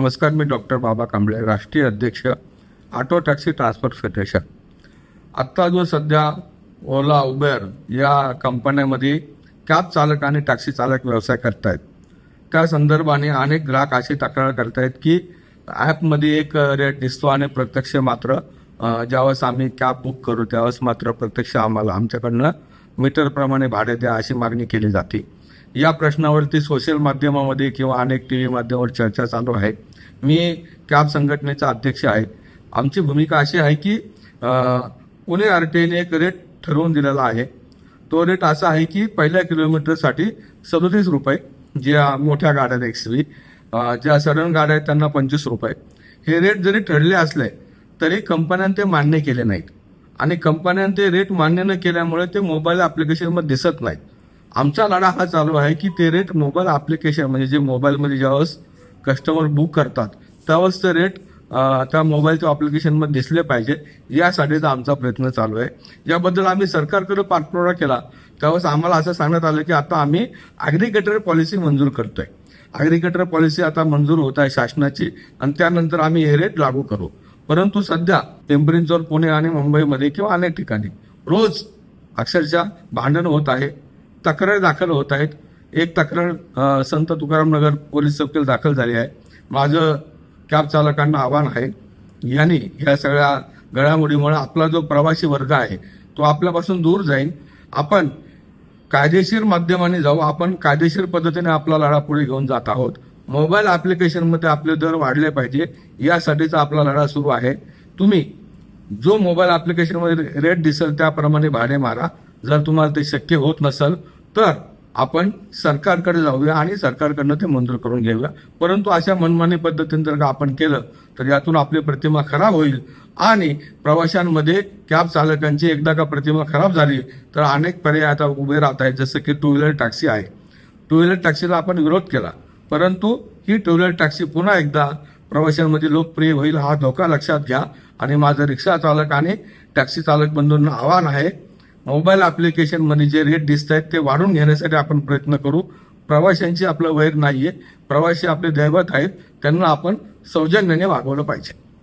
नमस्कार मी डॉक्टर बाबा कांबळे राष्ट्रीय अध्यक्ष ऑटो टॅक्सी ट्रान्सपोर्ट फेडरेशन. आत्ता जो सध्या ओला उबेर या कंपन्यामध्ये कॅब चालक आणि टॅक्सी चालक व्यवसाय करतायत. त्या संदर्भाने अनेक ग्राहक अशी तक्रार करतायत की ॲपमध्ये एक रेट दिसतो आणि प्रत्यक्ष मात्र ज्यावेळेस आम्ही कॅब बुक करू त्यावेळेस मात्र प्रत्यक्ष आम्हाला आमच्याकडनं मीटरप्रमाणे भाडे द्या अशी मागणी केली जाते. या प्रश्नावरती सोशल माध्यमामध्ये किंवा अनेक टी व्ही माध्यमावर चर्चा चालू आहे. मी कॅब संघटनेचा अध्यक्ष आहे. आमची भूमिका अशी आहे की पुणे आर टी आयने एक रेट ठरवून दिलेला आहे. तो रेट असा आहे की पहिल्या किलोमीटरसाठी सदोतीस रुपये ज्या मोठ्या गाड्या आहेत एक्स व्ही ज्या सडन गाड्या आहेत त्यांना पंचवीस रुपये. हे रेट जरी ठरले असले तरी कंपन्यांनी ते मान्य केले नाहीत. आणि कंपन्यांनी ते रेट मान्य न केल्यामुळे ते मोबाईल ॲप्लिकेशनमध्ये दिसत नाहीत. आमचा लढा हा चालू आहे की ते रेट मोबाईल ॲप्लिकेशन म्हणजे जे मोबाईलमध्ये ज्यावेळेस कस्टमर बुक करतात त्यावेळेस ते रेट त्या मोबाईलच्या ॲप्लिकेशनमध्ये दिसले पाहिजे. यासाठीचा आमचा प्रयत्न चालू आहे. याबद्दल आम्ही सरकारकडे पाठपुरावा केला. त्यावेळेस आम्हाला असं सांगण्यात आलं की आता आम्ही ॲग्रिकेटर पॉलिसी मंजूर करतोय. ॲग्रिकेटर पॉलिसी आता मंजूर होत आहे शासनाची आणि त्यानंतर आम्ही हे रेट लागू करू. परंतु सध्या पिंपरी पुणे आणि मुंबईमध्ये किंवा अनेक ठिकाणी रोज अक्षरशः भांडण होत आहे. तक्रारी दाखल होत आहेत. एक तक्रार संत तुकाराम नगर पोलीस चौकीला दाखल झाली आहे. माझं कॅब चालकांना आव्हान आहे. यांनी या सगळ्या घडामोडीमुळे आपला जो प्रवासी वर्ग आहे तो आपल्यापासून दूर जाईल आपण कायदेशीर माध्यमाने जाऊ. आपण कायदेशीर पद्धतीने आपला लढा पुढे घेऊन जात आहोत. मोबाईल ॲप्लिकेशनमध्ये आपले दर वाढले पाहिजे. यासाठीचा आपला लढा सुरू आहे. तुम्ही जो मोबाईल ॲप्लिकेशनमध्ये रेट दिसेल त्याप्रमाणे भाडे मारा. जर तुम्हाला ते शक्य होत नसेल तर आपण सरकारकडे जाऊया आणि सरकारकडनं ते मंजूर करून घेऊया. परंतु अशा मनमानी पद्धतीने जर का आपण केलं तर यातून आपली प्रतिमा खराब होईल आणि प्रवाशांमध्ये कॅब चालकांची एकदा का प्रतिमा खराब झाली तर अनेक पर्याय आता उभे राहत आहेत जसं की टू व्हीलर टॅक्सी आहे. टू व्हीलर टॅक्सीला आपण विरोध केला परंतु ही टू व्हीलर टॅक्सी पुन्हा एकदा प्रवाशांमध्ये लोकप्रिय होईल हा धोका लक्षात घ्या. आणि माझं रिक्षा चालक आणि टॅक्सी चालक बंधूंना आव्हान आहे मोबाईल ॲप्लिकेशनमध्ये जे रेट दिसत आहेत ते वाढून घेण्यासाठी आपण प्रयत्न करू. प्रवाशांची आपलं वैर नाही आहे प्रवासी आपले दैवत आहेत. त्यांना आपण सौजन्याने वागवलं पाहिजे.